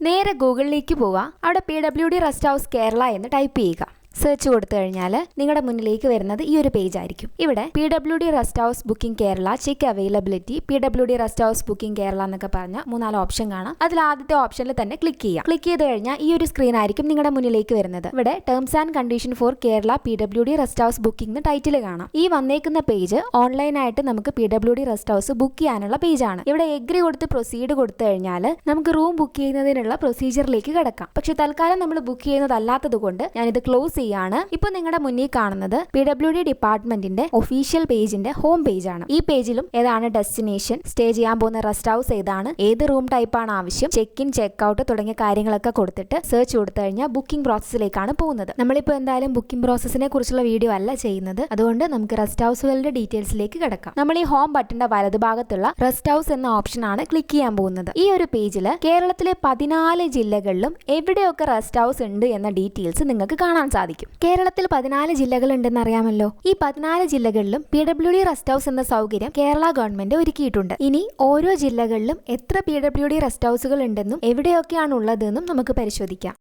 നേരെ ഗൂഗിളിലേക്ക് പോവുക അവിടെ P W D rest house Kerala എന്ന് ടൈപ്പ് ചെയ്യുക. സെർച്ച് കൊടുത്തു കഴിഞ്ഞാൽ നിങ്ങളുടെ മുന്നിലേക്ക് വരുന്നത് ഈ ഒരു പേജ് ആയിരിക്കും. ഇവിടെ P W D rest house booking Kerala check availability P W D rest house booking Kerala എന്നൊക്കെ പറഞ്ഞ മൂന്നാൽ ഓപ്ഷൻ കാണാം. അതിൽ ആദ്യത്തെ ഓപ്ഷനിൽ തന്നെ ക്ലിക്ക് ചെയ്യാം. ക്ലിക്ക് ചെയ്ത് കഴിഞ്ഞാൽ ഈ ഒരു സ്ക്രീൻ ആയിരിക്കും നിങ്ങളുടെ മുന്നിലേക്ക് വരുന്നത്. ഇവിടെ terms and condition for Kerala P W D rest house booking title കാണാം. ഈ വന്നേക്കുന്ന പേജ് ഓൺലൈനായിട്ട് നമുക്ക് P W D rest house book ചെയ്യാനുള്ള പേജാണ് ഇവിടെ എഗ്രി കൊടുത്ത് പ്രൊസീഡ് കൊടുത്തു കഴിഞ്ഞാൽ നമുക്ക് റൂം ബുക്ക് ചെയ്യുന്നതിനുള്ള പ്രൊസീജിയറിലേക്ക് കിടക്കാം. പക്ഷെ തൽക്കാലം നമ്മൾ ബുക്ക് ചെയ്യുന്നതല്ലാത്തത് കൊണ്ട് ഞാനിത് ക്ലോസ് ചെയ്യാണ് ഇപ്പൊ നിങ്ങളുടെ മുന്നിൽ കാണുന്നത് പി ഡബ്ല്യു ഡി ഡിപ്പാർട്ട്മെന്റിന്റെ ഒഫീഷ്യൽ പേജിന്റെ ഹോം പേജ് ആണ് ഈ പേജിലും ഏതാണ് ഡെസ്റ്റിനേഷൻ സ്റ്റേ ചെയ്യാൻ പോകുന്ന റെസ്റ്റ് ഹൗസ് ഏതാണ് ഏത് റൂം ടൈപ്പ് ആണ് ആവശ്യം ചെക്ക് ഇൻ ചെക്ക് ഔട്ട് തുടങ്ങിയ കാര്യങ്ങളൊക്കെ കൊടുത്തിട്ട് സെർച്ച് കൊടുത്തു കഴിഞ്ഞാൽ ബുക്കിംഗ് പ്രോസസ്സിലേക്കാണ് പോകുന്നത്. നമ്മളിപ്പോൾ എന്തായാലും ബുക്കിംഗ് പ്രോസസ്സിനെ കുറിച്ചുള്ള വീഡിയോ അല്ല ചെയ്യുന്നത്. അതുകൊണ്ട് നമുക്ക് റെസ്റ്റ് ഹൗസുകളുടെ ഡീറ്റെയിൽസിലേക്ക് കിടക്കാം. നമ്മൾ ഈ ഹോം ബട്ടന്റെ വലതുഭാഗത്തുള്ള റെസ്റ്റ് ഹൗസ് എന്ന ഓപ്ഷൻ ആണ് ക്ലിക്ക് ചെയ്യാൻ പോകുന്നത്. ഈ ഒരു പേജിൽ കേരളത്തിലെ പതിനാല് ജില്ലകളിലും എവിടെയൊക്കെ റെസ്റ്റ് ഹൗസ് ഉണ്ട് എന്ന ഡീറ്റെയിൽസ് നിങ്ങൾക്ക് കാണാൻ സാധിക്കും. കേരളത്തിൽ പതിനാല് ജില്ലകളുണ്ടെന്ന് അറിയാമല്ലോ. ഈ പതിനാല് ജില്ലകളിലും P W D rest house എന്ന സൗകര്യം കേരള ഗവൺമെന്റ് ഒരുക്കിയിട്ടുണ്ട്. ഇനി ഓരോ ജില്ലകളിലും എത്ര പി ഡബ്ല്യു ഡി റെസ്റ്റ് ഹൗസുകൾ ഉണ്ടെന്നും എവിടെയൊക്കെയാണ് ഉള്ളതെന്നും നമുക്ക് പരിശോധിക്കാം.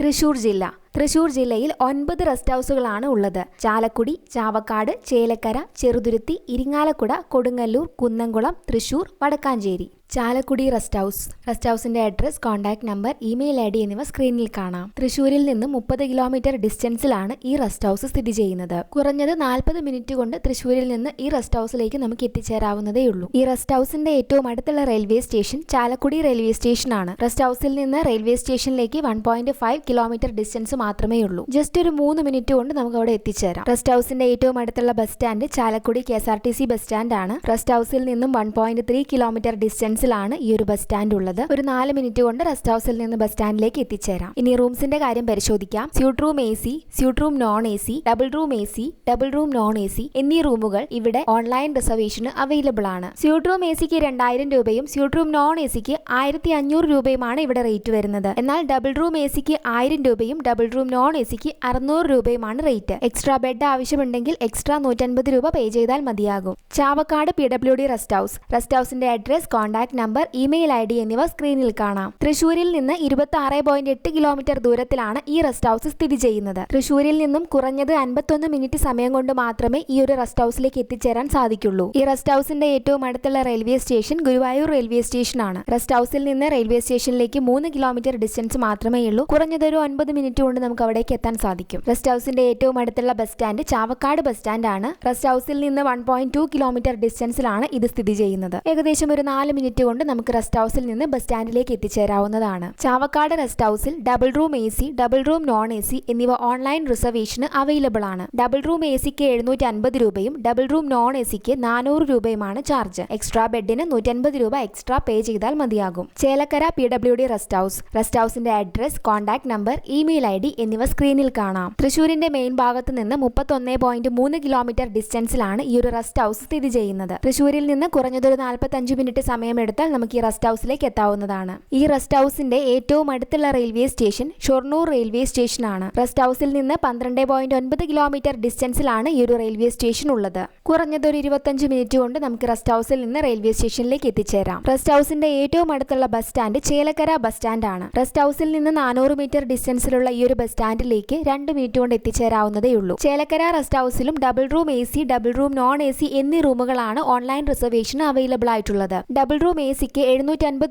തൃശൂർ ജില്ല. തൃശൂർ ജില്ലയിൽ ഒൻപത് റെസ്റ്റ് ഹൗസുകളാണ് ഉള്ളത്. Chalakudy Chavakkad Chelakkara Cheruthuruthy Irinjalakuda Kodungallur Kunnamkulam Thrissur Wadakkanchery. Chalakudy rest house. Rest ഹൗസിന്റെ address contact number email ID D എന്നിവ സ്ക്രീനിൽ കാണാം. തൃശൂരിൽ നിന്ന് മുപ്പത് കിലോമീറ്റർ ഡിസ്റ്റൻസിലാണ് ഈ റെസ്റ്റ് ഹൗസ് സ്ഥിതി ചെയ്യുന്നത്. കുറഞ്ഞത് നാൽപ്പത് മിനിറ്റ് കൊണ്ട് തൃശൂരിൽ നിന്ന് ഈ റെസ്റ്റ് ഹൗസിലേക്ക് നമുക്ക് എത്തിച്ചേരാവുന്നതേ ഉള്ളൂ. ഈ റെസ്റ്റ് ഹൗസിന്റെ ഏറ്റവും അടുത്തുള്ള റെയിൽവേ സ്റ്റേഷൻ ചാലക്കുടി റെയിൽവേ സ്റ്റേഷനാണ് റെസ്റ്റ് ഹൗസിൽ നിന്ന് റെയിൽവേ സ്റ്റേഷനിലേക്ക് one point five kilometre distance മാത്രമേ ഉള്ളൂ ജസ്റ്റ് ഒരു മൂന്ന് മിനിറ്റ് കൊണ്ട് നമുക്ക് അവിടെ എത്തിച്ചേരാം റെസ്റ്റ് ഹൗസിന്റെ ഏറ്റവും അടുത്തുള്ള bus stand Chalakudy K S R T C bus stand ആണ്. റെസ്റ്റ് ഹൗസിൽ നിന്നും വൺ പോയിന്റ് ത്രീ കിലോമീറ്റർ ഡിസ്റ്റൻസിലാണ് ഈ ഒരു ബസ് സ്റ്റാൻഡ് ഉള്ളത്. ഒരു നാല് മിനിറ്റ് കൊണ്ട് റെസ്റ്റ് ഹൗസിൽ നിന്ന് ബസ് സ്റ്റാൻഡിലേക്ക് എത്തിച്ചേരാം. ഇനി റൂംസിന്റെ കാര്യം പരിശോധിക്കാം. Suite room A C suite room non A C double room A C double room non A C എന്നീ റൂമുകൾ ഇവിടെ ഓൺലൈൻ റിസർവേഷന് അവൈലബിൾ ആണ്. സ്യൂട്ട് റൂം എ സിക്ക് രണ്ടായിരം രൂപയും സ്യൂട്ട് റൂം നോൺ എ സിക്ക് ആയിരത്തി അഞ്ഞൂറ് രൂപയുമാണ് ഇവിടെ റേറ്റ് വരുന്നത്. എന്നാൽ ഡബിൾ റൂം എ സിക്ക് ആയിരം രൂപയും ഡബിൾ റൂം നോൺ എ സിക്ക് അറുന്നൂറ് രൂപയുമാണ് റേറ്റ് എക്സ്ട്രാ ബെഡ് ആവശ്യമുണ്ടെങ്കിൽ എക്സ്ട്രാ നൂറ്റൻപത് രൂപ പേ ചെയ്താൽ മതിയാകും. Chavakkad P W D rest house rest ഹൗസിന്റെ address contact number email ID D എന്നിവ സ്ക്രീനിൽ കാണാം. തൃശൂരിൽ നിന്ന് ഇരുപത്തി ആറ് പോയിന്റ് എട്ട് കിലോമീറ്റർ ദൂരത്തിലാണ് ഈ റെസ്റ്റ് ഹൗസ് സ്ഥിതി ചെയ്യുന്നത്. തൃശൂരിൽ നിന്നും കുറഞ്ഞത് അൻപത്തൊന്ന് മിനിറ്റ് സമയം കൊണ്ട് മാത്രമേ ഈ ഒരു റെസ്റ്റ് ഹൗസിലേക്ക് എത്തിച്ചേരാൻ സാധിക്കുള്ളൂ. ഈ റെസ്റ്റ് ഹൗസിന്റെ ഏറ്റവും അടുത്തുള്ള റെയിൽവേ സ്റ്റേഷൻ ഗുരുവായൂർ റെയിൽവേ സ്റ്റേഷനാണ് റെസ്റ്റ് ഹൗസിൽ നിന്ന് റെയിൽവേ സ്റ്റേഷനിലേക്ക് മൂന്ന് കിലോമീറ്റർ ഡിസ്റ്റൻസ് മാത്രമേ ഉള്ളൂ കുറഞ്ഞത് ഒരു ഒൻപത് മിനിറ്റ് കൊണ്ട് നമുക്ക് അവിടേക്ക് എത്താൻ സാധിക്കും. റെസ്റ്റ് ഹൗസിന്റെ ഏറ്റവും അടുത്തുള്ള bus stand Chavakkad bus stand ആണ്. റെസ്റ്റ് ഹൗസിൽ നിന്ന് വൺ പോയിന്റ് ടു കിലോമീറ്റർ ഡിസ്റ്റൻസിലാണ് ഇത് സ്ഥിതി ചെയ്യുന്നത്. ഏകദേശം ഒരു നാല് മിനിറ്റ് കൊണ്ട് നമുക്ക് റെസ്റ്റ് ഹൗസിൽ നിന്ന് ബസ് സ്റ്റാൻഡിലേക്ക് എത്തിച്ചേരാവുന്നതാണ്. ചാവക്കാട് റെസ്റ്റ് ഹൗസിൽ double room A C double room non A C എന്നിവ ഓൺലൈൻ റിസർവേഷന് അവൈലബിൾ ആണ്. ഡബിൾ റൂം എ സിക്ക് എഴുന്നൂറ്റി അൻപത് രൂപയും ഡബിൾ റൂം നോൺ എ സിക്ക് നാനൂറ് രൂപയുമാണ് ചാർജ് എക്സ്ട്രാ ബെഡിന് നൂറ്റൻപത് രൂപ എക്സ്ട്രാ പേ ചെയ്താൽ മതിയാകും. Chelakkara P W D rest house rest ഹൗസിന്റെ address contact number email ID D എന്നിവ സ്ക്രീനിൽ കാണാം. തൃശൂരിന്റെ മെയിൻ ഭാഗത്ത് നിന്ന് മുപ്പത്തൊന്ന് പോയിന്റ് മൂന്ന് കിലോമീറ്റർ ഡിസ്റ്റൻസിലാണ് ഈ ഒരു റെസ്റ്റ് ഹൗസ് സ്ഥിതി ചെയ്യുന്നത്. തൃശൂരിൽ നിന്ന് കുറഞ്ഞതൊരു നാൽപ്പത്തഞ്ച് മിനിറ്റ് സമയമെടുത്താൽ നമുക്ക് ഈ റെസ്റ്റ് ഹൗസിലേക്ക് എത്താവുന്നതാണ്. ഈ റെസ്റ്റ് ഹൗസിന്റെ ഏറ്റവും അടുത്തുള്ള railway station Shoranur railway station ആണ്. റെസ്റ്റ് ഹൗസിൽ നിന്ന് പന്ത്രണ്ട് പോയിന്റ് ഒൻപത് കിലോമീറ്റർ ഡിസ്റ്റൻസിലാണ് ഈ ഒരു റെയിൽവേ സ്റ്റേഷൻ ഉള്ളത്. കുറഞ്ഞതൊരു ഇരുപത്തഞ്ച് മിനിറ്റ് കൊണ്ട് നമുക്ക് റെസ്റ്റ് ഹൗസിൽ നിന്ന് റെയിൽവേ സ്റ്റേഷനിലേക്ക് എത്തിച്ചേരാം. റെസ്റ്റ് ഹൗസിന്റെ ഏറ്റവും അടുത്തുള്ള bus stand Chelakkara bus stand ആണ്. റെസ്റ്റ് ഹൗസിൽ നിന്ന് നാനൂറ് മീറ്റർ ഡിസ്റ്റൻസിലുള്ള ഈ ഒരു ബസ് സ്റ്റാൻഡിലേക്ക് രണ്ട് മിനിറ്റ് കൊണ്ട് എത്തിച്ചേരാവുന്നതേ ഉള്ളൂ Chelakkara rest ഹൗസിലും double room A C double room non A C എന്നീ റൂമുകളാണ് ഓൺലൈൻ റിസർവേഷൻ അവൈലബിൾ ആയിട്ടുള്ളത് ഡബിൾ റൂം എ സിക്ക്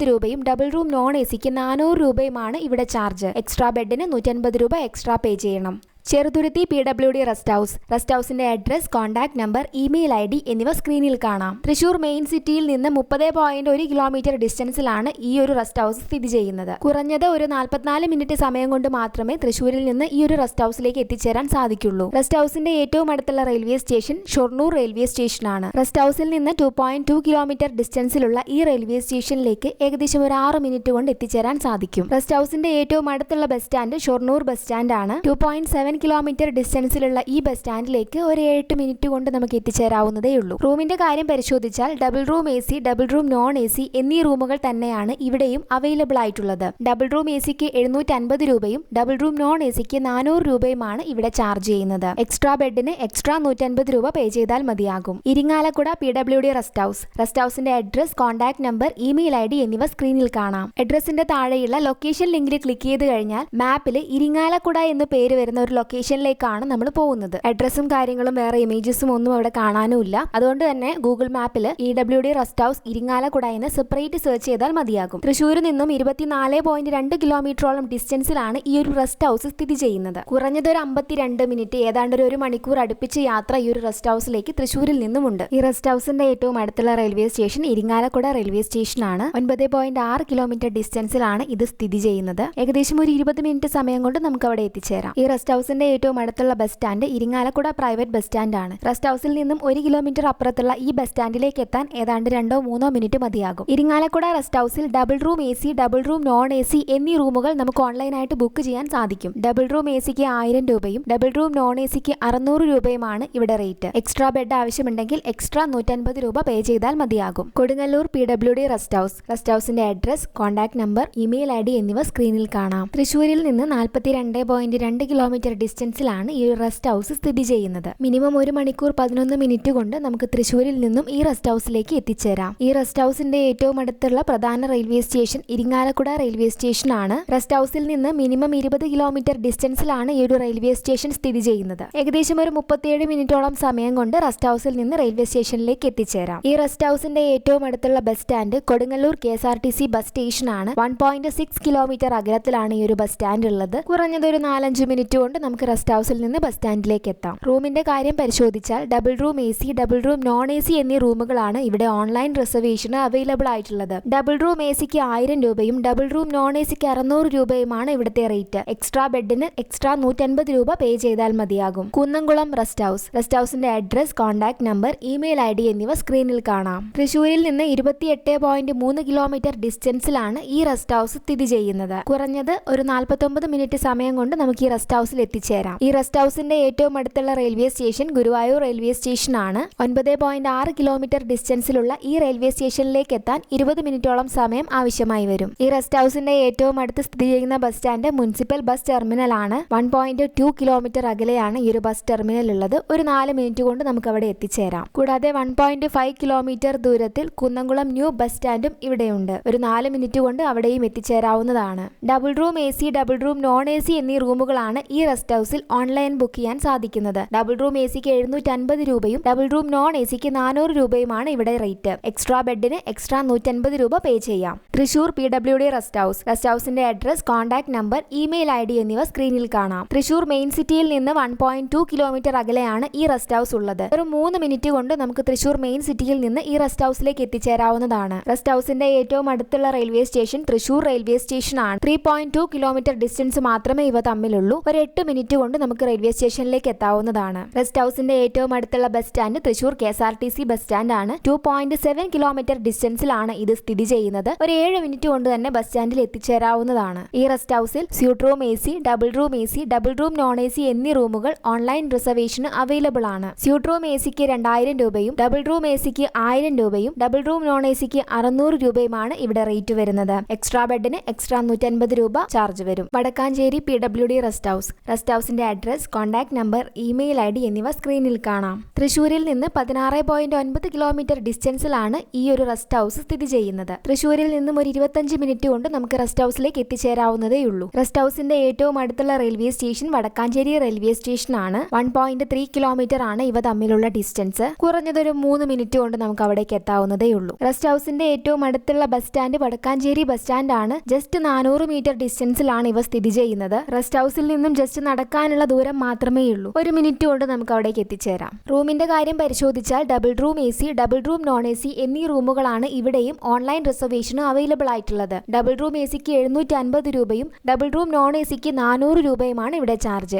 രൂപയും ഡബിൾ റൂം നോൺ എ സിക്ക് നാനൂറ് രൂപയുമാണ് ഇവിടെ ചാർജ്. എക്സ്ട്രാ ബെഡിന് നൂറ്റൻപത് രൂപ എക്സ്ട്രാ പേ ചെയ്യണം. Cheruthuruthy P W D rest house rest ഹൗസിന്റെ address contact number email ID D എന്നിവ സ്ക്രീനിൽ കാണാം. തൃശൂർ മെയിൻ സിറ്റിയിൽ നിന്ന് മുപ്പത് പോയിന്റ് ഒരു കിലോമീറ്റർ ഡിസ്റ്റൻസിലാണ് ഈ ഒരു റെസ്റ്റ് ഹൗസ് സ്ഥിതി ചെയ്യുന്നത്. കുറഞ്ഞത് ഒരു നാൽപ്പത്തിനാല് മിനിറ്റ് സമയം കൊണ്ട് മാത്രമേ തൃശൂരിൽ നിന്ന് ഈ ഒരു റെസ്റ്റ് ഹൗസിലേക്ക് എത്തിച്ചേരാൻ സാധിക്കുള്ളൂ. റെസ്റ്റ് ഹൗസിന്റെ ഏറ്റവും അടുത്തുള്ള റെയിൽവേ സ്റ്റേഷൻ ഷൊർണൂർ റെയിൽവേ സ്റ്റേഷനാണ് റെസ്റ്റ് ഹൗസിൽ നിന്ന് ടു പോയിന്റ് ടു കിലോമീറ്റർ ഡിസ്റ്റൻസിലുള്ള ഈ റെയിൽവേ സ്റ്റേഷനിലേക്ക് ഏകദേശം ഒരു ആറ് മിനിറ്റ് കൊണ്ട് എത്തിച്ചേരാൻ സാധിക്കും. റെസ്റ്റ് ഹൗസിന്റെ ഏറ്റവും അടുത്തുള്ള bus stand Shoranur bus stand ആണ്. ടു പോയിന്റ് സെവൻ കിലോമീറ്റർ ഡിസ്റ്റൻസിലുള്ള ഈ ബസ് സ്റ്റാൻഡിലേക്ക് ഒരു എട്ട് മിനിറ്റ് കൊണ്ട് നമുക്ക് എത്തിച്ചേരാവുന്നതേ ഉള്ളൂ. റൂമിന്റെ കാര്യം പരിശോധിച്ചാൽ double room A C double room non A C എന്നീ റൂമുകൾ തന്നെയാണ് ഇവിടെയും അവൈലബിൾ ആയിട്ടുള്ളത്. ഡബിൾ റൂം എ സിക്ക് എഴുന്നൂറ്റി രൂപയും ഡബിൾ റൂം നോൺ എ സിക്ക് നാനൂറ് രൂപയുമാണ് ഇവിടെ ചാർജ് ചെയ്യുന്നത്. എക്സ്ട്രാ ബെഡിന് എക്സ്ട്രാ നൂറ്റൻപത് രൂപ പേ ചെയ്താൽ മതിയാകും. Irinjalakuda P W D rest house rest ഹൗസിന്റെ address contact number email ID D എന്നിവ സ്ക്രീനിൽ കാണാം. അഡ്രസ്സിന്റെ താഴെയുള്ള ലൊക്കേഷൻ ലിങ്കിൽ ക്ലിക്ക് ചെയ്ത് കഴിഞ്ഞാൽ മാപ്പിൽ ഇരിങ്ങാലക്കുട എന്ന് പേര് വരുന്ന ഒരു ലൊക്കേഷനിലേക്കാണ് നമ്മൾ പോകുന്നത്. അഡ്രസ്സും കാര്യങ്ങളും വേറെ ഇമേജസും ഒന്നും അവിടെ കാണാനുമില്ല. അതുകൊണ്ട് തന്നെ ഗൂഗിൾ മാപ്പിൽ E W D rest house Irinjalakuda എന്ന് സെപ്പറേറ്റ് സെർച്ച് ചെയ്താൽ മതിയാകും. തൃശ്ശൂരിൽ നിന്നും ഇരുപത്തിനാല് പോയിന്റ് രണ്ട് കിലോമീറ്ററോളം ഡിസ്റ്റൻസിലാണ് ഈ ഒരു റെസ്റ്റ് ഹൗസ് സ്ഥിതി ചെയ്യുന്നത്. കുറഞ്ഞത് ഒരു അമ്പത്തിരണ്ട് മിനിറ്റ് ഏതാണ്ട് ഒരു മണിക്കൂർ അടുപ്പിച്ച് യാത്ര ഈ ഒരു റെസ്റ്റ് ഹൗസിലേക്ക് തൃശ്ശൂരിൽ നിന്നുമുണ്ട്. ഈ റെസ്റ്റ് ഹൗസിന്റെ ഏറ്റവും അടുത്തുള്ള റെയിൽവേ സ്റ്റേഷൻ ഇരിങ്ങാലക്കുട റെയിൽവേ സ്റ്റേഷനാണ് ഒൻപത് പോയിന്റ് ആറ് കിലോമീറ്റർ ഡിസ്റ്റൻസിലാണ് ഇത് സ്ഥിതി ചെയ്യുന്നത്. ഏകദേശം ഒരു ഇരുപത് മിനിറ്റ് സമയം കൊണ്ട് നമുക്ക് അവിടെ എത്തിച്ചേരാം. ഈ റെസ്റ്റ് ഹൗസിന്റെ ഏറ്റവും അടുത്തുള്ള bus stand Irinjalakuda private bus സ്റ്റാൻഡാണ്. Rest ഹൗസിൽ നിന്നും ഒരു കിലോമീറ്റർ അപ്പുറത്തുള്ള ഈ ബസ് സ്റ്റാൻഡിലേക്ക് എത്താൻ ഏതാണ്ട് രണ്ടോ മൂന്നോ മിനിറ്റ് മതിയാകും. ഇരിങ്ങാലക്കുട റെസ്റ്റ് ഹൗസിൽ double room A C double room non A C എന്നീ റൂമുകൾ നമുക്ക് ഓൺലൈനായിട്ട് ബുക്ക് ചെയ്യാൻ സാധിക്കും. ഡബിൾ റൂം എ സിക്ക് ആയിരം രൂപയും ഡബിൾ റൂം നോൺ എ സിക്ക് അറുന്നൂറ് രൂപയുമാണ് ഇവിടെ റേറ്റ്. എക്സ്ട്രാ ബെഡ് ആവശ്യമുണ്ടെങ്കിൽ എക്സ്ട്രാ നൂറ്റൻപത് രൂപ പേ ചെയ്താൽ മതിയാകും. Kodungallur P W D rest house. Rest ഹൗസിന്റെ address contact number email ID D എന്നിവ സ്ക്രീനിൽ കാണാം. തൃശ്ശൂരിൽ നിന്ന് നാൽപ്പത്തി രണ്ട് പോയിന്റ് രണ്ട് കിലോമീറ്റർ ഡിസ്റ്റൻസിലാണ് ഈ റെസ്റ്റ് ഹൗസ് സ്ഥിതി ചെയ്യുന്നത്. മിനിമം ഒരു മണിക്കൂർ പതിനൊന്ന് മിനിറ്റ് കൊണ്ട് നമുക്ക് തൃശ്ശൂരിൽ നിന്നും ഈ റെസ്റ്റ് ഹൗസിലേക്ക് എത്തിച്ചേരാം. ഈ റെസ്റ്റ് ഹൗസിന്റെ ഏറ്റവും അടുത്തുള്ള പ്രധാന railway station Irinjalakuda railway station ആണ്. റെസ്റ്റ് ഹൗസിൽ നിന്ന് മിനിമം ഇരുപത് കിലോമീറ്റർ ഡിസ്റ്റൻസിലാണ് ഈ ഒരു റെയിൽവേ സ്റ്റേഷൻ സ്ഥിതി ചെയ്യുന്നത്. ഏകദേശം ഒരു മുപ്പത്തിയേഴ് മിനിറ്റോളം സമയം കൊണ്ട് റെസ്റ്റ് ഹൗസിൽ നിന്ന് റെയിൽവേ സ്റ്റേഷനിലേക്ക് എത്തിച്ചേരാം. ഈ റെസ്റ്റ് ഹൗസിന്റെ ഏറ്റവും അടുത്തുള്ള bus stand Kodungallur K S R T C bus station ആണ്. വൺ പോയിന്റ് സിക്സ് കിലോമീറ്റർ അകലത്തിലാണ് ഈ ഒരു ബസ് സ്റ്റാൻഡ് ഉള്ളത്. കുറഞ്ഞത് ഒരു നാലഞ്ച് മിനിറ്റ് കൊണ്ട് നമുക്ക് റെസ്റ്റ് ഹൗസിൽ നിന്ന് ബസ് സ്റ്റാൻഡിലേക്ക് എത്താം. റൂമിന്റെ കാര്യം പരിശോധിച്ചാൽ double room A C double room non A C എന്നീ റൂമുകളാണ് ഇവിടെ ഓൺലൈൻ റിസർവേഷന് അവൈലബിൾ ആയിട്ടുള്ളത്. ഡബിൾ റൂം എ സിക്ക് ആയിരം രൂപയും ഡബിൾ റൂം നോൺ എ സിക്ക് അറുന്നൂറ് രൂപയുമാണ് ഇവിടുത്തെ റേറ്റ്. എക്സ്ട്രാ ബെഡിന് എക്സ്ട്രാ നൂറ്റൻപത് രൂപ പേ ചെയ്താൽ മതിയാകും. Kunnamkulam rest house. റെസ്റ്റ് ഹൗസിന്റെ address contact number email ID D എന്നിവ സ്ക്രീനിൽ കാണാം. തൃശൂരിൽ നിന്ന് ഇരുപത്തിയെട്ട് പോയിന്റ് മൂന്ന് കിലോമീറ്റർ ഡിസ്റ്റൻസിലാണ് ഈ റെസ്റ്റ് ഹൗസ് സ്ഥിതി ചെയ്യുന്നത്. കുറഞ്ഞത് ഒരു നാൽപ്പത്തൊമ്പത് മിനിറ്റ് സമയം കൊണ്ട് നമുക്ക് ഈ റെസ്റ്റ് ഹൗസിൽ എത്തിച്ചേരാം. ഈ റെസ്റ്റ് ഹൗസിന്റെ ഏറ്റവും അടുത്തുള്ള railway station Guruvayur railway station ആണ് ഒൻപത് പോയിന്റ് ആറ് കിലോമീറ്റർ ഡിസ്റ്റൻസിലുള്ള ഈ റെയിൽവേ സ്റ്റേഷനിലേക്ക് എത്താൻ ഇരുപത് മിനിറ്റോളം സമയം ആവശ്യമായി വരും. ഈ റെസ്റ്റ് ഹൗസിന്റെ ഏറ്റവും അടുത്ത് സ്ഥിതി ചെയ്യുന്ന bus stand municipal bus terminal ആണ്. വൺ പോയിന്റ് ടു കിലോമീറ്റർ അകലെയാണ് ഈ ഒരു ബസ് ടെർമിനൽ ഉള്ളത്. ഒരു നാല് മിനിറ്റ് കൊണ്ട് നമുക്ക് അവിടെ എത്തിച്ചേരാം. കൂടാതെ വൺ പോയിന്റ് ഫൈവ് കിലോമീറ്റർ ദൂരത്തിൽ കുന്നംകുളം ന്യൂ ബസ് സ്റ്റാൻഡും ഇവിടെയുണ്ട്. ഒരു നാല് മിനിറ്റ് കൊണ്ട് അവിടെയും എത്തിച്ചേരാവുന്നതാണ്. Double room A C double room non A C എന്നീ റൂമുകളാണ് ഈ റെസ്റ്റ് ഹൗസിൽ ഓൺലൈൻ ബുക്ക് ചെയ്യാൻ സാധിക്കുന്നത്. ഡബിൾ റൂം എ സിക്ക് എഴുന്നൂറ്റൻപത് രൂപയും ഡബിൾ റൂം നോൺ എ സിക്ക് നാനൂറ് രൂപയുമാണ് ഇവിടെ റേറ്റ്. എക്സ്ട്രാ ബെഡിന് എക്സ്ട്രാ നൂറ്റൻപത് രൂപ പേ ചെയ്യാം. Thrissur P W D rest house. Rest ഹൗസിന്റെ address contact number email I D എന്നിവ സ്ക്രീനിൽ കാണാം. തൃശൂർ മെയിൻ സിറ്റിയിൽ നിന്ന് വൺ പോയിന്റ് ടു കിലോമീറ്റർ അകലെയാണ് ഈ റെസ്റ്റ് ഹൗസ് ഉള്ളത്. ഒരു മൂന്ന് മിനിറ്റ് കൊണ്ട് നമുക്ക് തൃശൂർ മെയിൻ സിറ്റിയിൽ നിന്ന് ഈ റെസ്റ്റ് ഹൗസിലേക്ക് എത്തിച്ചേരാവുന്നതാണ്. റെസ്റ്റ് ഹൗസിന്റെ ഏറ്റവും അടുത്തുള്ള railway station Thrissur railway station ആണ് three point two kilometre distance മാത്രമേ ഇവ തമ്മിലുള്ളൂ. ഒരു എട്ട് മിനിറ്റ് കൊണ്ട് നമുക്ക് റെയിൽവേ സ്റ്റേഷനിലേക്ക് എത്താവുന്നതാണ്. റെസ്റ്റ് ഹൗസിന്റെ ഏറ്റവും അടുത്തുള്ള bus stand Thrissur K S R T C bus stand ആണ് ടു പോയിന്റ് സെവൻ കിലോമീറ്റർ ഡിസ്റ്റൻസിലാണ് ഇത് സ്ഥിതി ചെയ്യുന്നത്. ഒരു ഏഴ് മിനിറ്റ് കൊണ്ട് തന്നെ ബസ് സ്റ്റാൻഡിൽ എത്തിച്ചേരാവുന്നതാണ്. ഈ റെസ്റ്റ് ഹൗസിൽ suite room A C double room A C double room non A C എന്നീ റൂമുകൾ ഓൺലൈൻ റിസർവേഷന് അവൈലബിൾ ആണ് സ്യൂട്ട് റൂം എ സിക്ക് രണ്ടായിരം രൂപയും ഡബിൾ റൂം എ സിക്ക് ആയിരം രൂപയും ഡബിൾ റൂം നോൺ എ സിക്ക് അറുന്നൂറ് രൂപയുമാണ് ഇവിടെ റേറ്റ് വരുന്നത്. എക്സ്ട്രാ ബെഡിന് എക്സ്ട്രാ നൂറ്റൻപത് രൂപ ചാർജ് വരും. Vadakkancherry P W D rest house. Rest ഹൗസിന്റെ address contact number email I D എന്നിവ സ്ക്രീനിൽ കാണാം. തൃശൂരിൽ നിന്ന് പതിനാറ് പോയിന്റ് ഒൻപത് കിലോമീറ്റർ ഡിസ്റ്റൻസിലാണ് ഈ ഒരു റെസ്റ്റ് ഹൗസ് സ്ഥിതി ചെയ്യുന്നത്. തൃശൂരിൽ നിന്നും ഒരു ഇരുപത്തഞ്ച് മിനിറ്റ് കൊണ്ട് നമുക്ക് റെസ്റ്റ് ഹൗസിലേക്ക് എത്തിച്ചേരാവുന്നതേ ഉള്ളൂ. റെസ്റ്റ് ഹൗസിന്റെ ഏറ്റവും അടുത്തുള്ള railway station Vadakkancherry railway station ആണ്. വൺ പോയിന്റ് ത്രീ കിലോമീറ്റർ ആണ് ഇവ തമ്മിലുള്ള ഡിസ്റ്റൻസ് കുറഞ്ഞതൊരു മൂന്ന് മിനിറ്റ് കൊണ്ട് നമുക്ക് അവിടേക്ക് എത്താവുന്നതേ ഉള്ളൂ. റെസ്റ്റ് ഹൗസിന്റെ ഏറ്റവും അടുത്തുള്ള bus stand Vadakkancherry bus stand ആണ്. ജസ്റ്റ് നാനൂറ് മീറ്റർ ഡിസ്റ്റൻസിലാണ് ഇവ സ്ഥിതി ചെയ്യുന്നത്. റെസ്റ്റ് ഹൗസിൽ നിന്നും ജസ്റ്റ് നടക്കാനുള്ള ദൂരം മാത്രമേ ഉള്ളൂ. ഒരു മിനിറ്റ് കൊണ്ട് നമുക്ക് അവിടേക്ക് എത്തിച്ചേരാം. റൂമിന്റെ കാര്യം പരിശോധിച്ചാൽ double room A C double room non A C എന്നീ റൂമുകളാണ് ഇവിടെയും ഓൺലൈൻ റിസർവേഷനും അവൈലബിൾ ആയിട്ടുള്ളത്. ഡബിൾ റൂം എ സിക്ക് എഴുന്നൂറ്റി അൻപത് രൂപയും ഡബിൾ റൂം നോൺ എ സിക്ക് നാനൂറ് രൂപയുമാണ് ഇവിടെ ചാർജ്.